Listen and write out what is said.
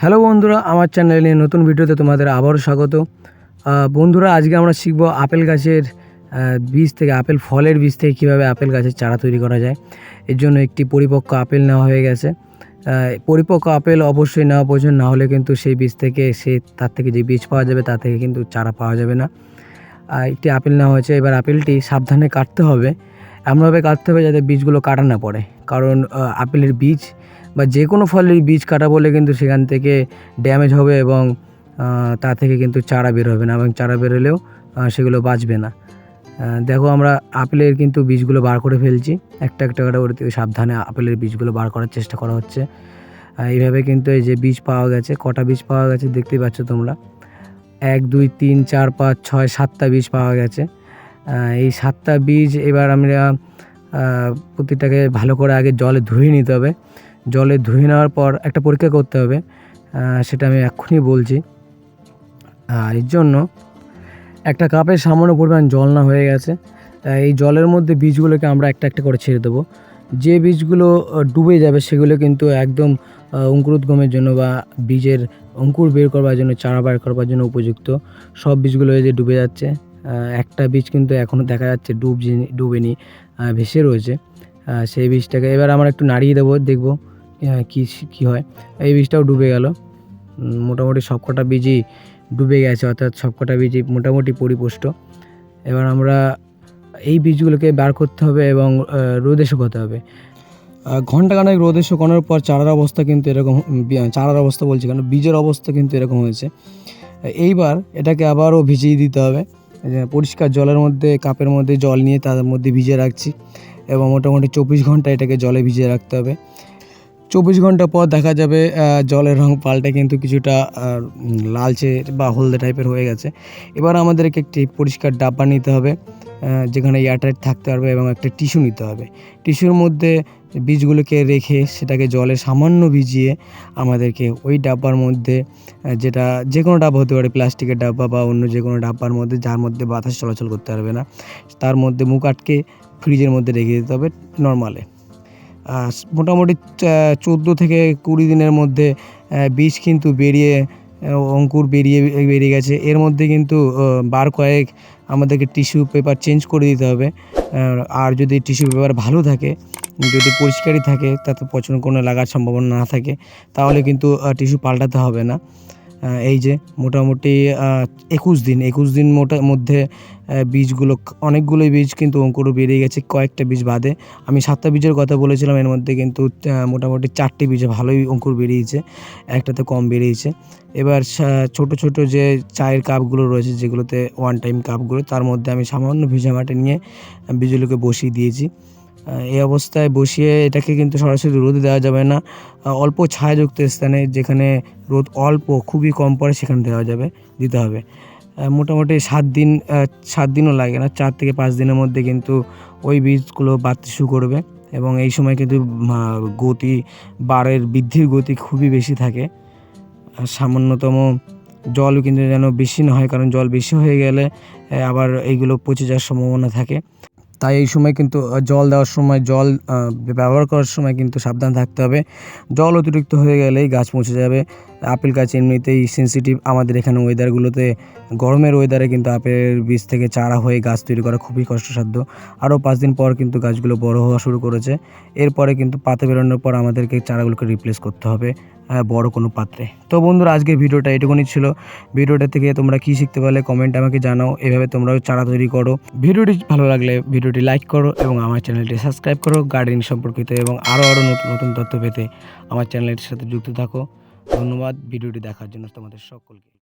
Hello বন্ধুরা, আমার চ্যানেলে নিয়ে নতুন ভিডিওতে তোমাদের আবারও স্বাগত। বন্ধুরা, আজকে আমরা শিখব আপেল গাছের বীজ থেকে, আপেল ফলের বীজ থেকে কীভাবে আপেল গাছের চারা তৈরি করা যায়। এর জন্য একটি পরিপক্ক আপেল নেওয়া হয়ে গেছে। পরিপক্ক আপেল অবশ্যই নেওয়া প্রয়োজন, না হলে কিন্তু সেই বীজ থেকে, সে, তার থেকে যে বীজ পাওয়া যাবে তা থেকে কিন্তু চারা পাওয়া যাবে না। একটি আপেল নেওয়া হয়েছে। এবার আপেলটি সাবধানে কাটতে হবে। এমনভাবে কাটতে হবে যাতে বীজগুলো কাটা না পড়ে। কারণ আপেলের বীজ বা যে কোনো ফলের বীজ কাটা বলে কিন্তু সেখান থেকে ড্যামেজ হবে এবং তা থেকে কিন্তু চারা বের হবে না এবং চারা বেরোলেও সেগুলো বাঁচবে না। দেখো আমরা আপেলের কিন্তু বীজগুলো বার করে ফেলছি। একটা একটা করে ওর সাবধানে আপেলের বীজগুলো বার করার চেষ্টা করা হচ্ছে। এইভাবে কিন্তু এই যে বীজ পাওয়া গেছে, কটা বীজ পাওয়া গেছে দেখতেই পাচ্ছ তোমরা। এক, দুই, তিন, চার, পাঁচ, ছয়, সাতটা বীজ পাওয়া গেছে। এই সাতটা বীজ এবার আমরা প্রতিটাকে ভালো করে আগে জলে ধুয়ে নিতে হবে। জলে ধুয়ে নেওয়ার পর একটা পরীক্ষা করতে হবে সেটা আমি এক্ষুনি বলছি। আর এর জন্য একটা কাপের সামান্য পরিমাণ জল না হয়ে গেছে এই জলের মধ্যে বীজগুলোকে আমরা একটা একটা করে ছেড়ে দেবো। যে বীজগুলো ডুবে যাবে সেগুলো কিন্তু একদম অঙ্কুরোদ্গমের জন্য বা বীজের অঙ্কুর বের করবার জন্য, চারা বের করবার জন্য উপযুক্ত। সব বীজগুলো এই যে ডুবে যাচ্ছে একটা বীজ কিন্তু এখনও দেখা যাচ্ছে ডুব ডুবেনি। ভেসে রয়েছে। সেই বীজটাকে এবার আমরা একটু নাড়িয়ে দেবো দেখব কী কী হয়। এই বীজটাও ডুবে গেল। মোটামুটি সবকটা বীজই ডুবে গেছে অর্থাৎ সবকটা বীজই মোটামুটি পরিপুষ্ট। এবার আমরা এই বীজগুলোকে বার করতে হবে এবং রোদে শুকাতে হবে। আহ, ঘন্টাখানেক রোদে শুকানোর পর চারার অবস্থা কিন্তু এরকম চারার অবস্থা বলছি কেন বীজের অবস্থা কিন্তু এরকম হয়েছে। এইবার এটাকে আবারও ভিজিয়ে দিতে হবে। পরিষ্কার জলের মধ্যে, কাপের মধ্যে জল নিয়ে তার মধ্যে ভিজিয়ে রাখছি এবং মোটামুটি চব্বিশ ঘণ্টা এটাকে জলে ভিজিয়ে রাখতে হবে। চব্বিশ ঘণ্টা পর দেখা যাবে জলের রং পাল্টে কিন্তু কিছুটা লালচে বা হলদে টাইপের হয়ে গেছে। এবার আমাদেরকে একটি পরিষ্কার ডাব্বা নিতে হবে। যেখানে এয়ারটাইট থাকতে পারবে এবং একটা টিস্যু নিতে হবে। টিস্যুর মধ্যে বীজগুলোকে রেখে সেটাকে জলে সামান্য ভিজিয়ে আমাদেরকে ওই ডাব্বার মধ্যে যেটা যে কোনো ডাব্বা হতে পারে, প্লাস্টিকের ডাব্বা বা অন্য যে কোনো ডাব্বার মধ্যে, যার মধ্যে বাতাস চলাচল করতে পারবে না, তার মধ্যে মুখ আটকে ফ্রিজের মধ্যে রেখে দিতে হবে নর্মালে মোটামুটি চোদ্দ থেকে কুড়ি দিনের মধ্যে বীজ কিন্তু বেরিয়ে অঙ্কুর বেরিয়ে বেরিয়ে গেছে। এর মধ্যে কিন্তু বার কয়েক আমাদেরকে টিস্যু পেপার চেঞ্জ করে দিতে হবে। আর যদি টিস্যু পেপার ভালো থাকে, যদি পরিষ্কারই থাকে, তাতে পচন কোনো লাগার সম্ভাবনা না থাকে, তাহলে কিন্তু টিস্যু পাল্টাতে হবে না। এই যে মোটামুটি একুশ দিন একুশ দিন মোটা, মধ্যে বীজগুলো, অনেকগুলোই বীজ কিন্তু অঙ্কুর বেরিয়ে গেছে, কয়েকটা বীজ বাদে। আমি সাতটা বীজের কথা বলেছিলাম, এর মধ্যে কিন্তু মোটামুটি চারটে বীজে ভালোই অঙ্কুর বেরিয়েছে, একটাতে কম বেরিয়েছে। এবার ছোট ছোট যে চায়ের কাপগুলো রয়েছে, যেগুলোতে ওয়ান টাইম কাপগুলো, তার মধ্যে আমি সামান্য ভিজা মাটি নিয়ে বীজগুলোকে বসিয়ে দিয়েছি। এই অবস্থায় বসিয়ে এটাকে কিন্তু সরাসরি রোদে দেওয়া যাবে না। অল্প ছায়াযুক্ত স্থানে যেখানে রোদ অল্প, খুবই কম পড়ে সেখানে দেওয়া যাবে, দিতে হবে। মোটামুটি সাত দিন সাত দিনও লাগে না, চার থেকে পাঁচ দিনের মধ্যে কিন্তু ওই বীজগুলো বাড়তে শুরু করবে এবং এই সময় কিন্তু গতি, বাড়ের বৃদ্ধির গতি খুবই বেশি থাকে। সামান্যতম জলও কিন্তু যেন বেশি না হয়, কারণ জল বেশি হয়ে গেলে আবার এইগুলো পচে যাওয়ার সম্ভাবনা থাকে। তাই এই সময় কিন্তু জল দেওয়ার সময়, জল ব্যবহার করার সময় কিন্তু সাবধান থাকতে হবে। জল অতিরিক্ত হয়ে গেলেই গাছ মুছে যাবে। আপেল গাছ এমনিতেই সেনসিটিভ আমাদের এখানে ওয়েদারগুলোতে গরমের ওয়েদারে কিন্তু আপেল বীজ থেকে চারা হয়ে গাছ তৈরি করা খুবই কষ্টসাধ্য। আরও পাঁচ দিন পর কিন্তু গাছগুলো বড় হওয়া শুরু করেছে। এরপরে কিন্তু পাতা বেরোনোর পর আমাদেরকে চারাগুলোকে রিপ্লেস করতে হবে আহ, বড় কোনো পাত্রে। তো বন্ধুরা আজকের ভিডিওটা এটুকুনি ছিল। ভিডিওটা থেকে তোমরা কি শিখতে পারলে কমেন্ট আমাকে জানাও। এভাবে তোমরাও চারা তৈরি করো। ভিডিওটি ভালো লাগলে ভিডিওটি লাইক করো এবং আমার চ্যানেলটি সাবস্ক্রাইব করো। গার্ডেনিং সম্পর্কিত এবং আরও আরও নতুন নতুন তথ্য পেতে আমার চ্যানেলটির সাথে যুক্ত থাকো। ধন্যবাদ ভিডিওটি দেখার জন্য তোমাদের সকলকে।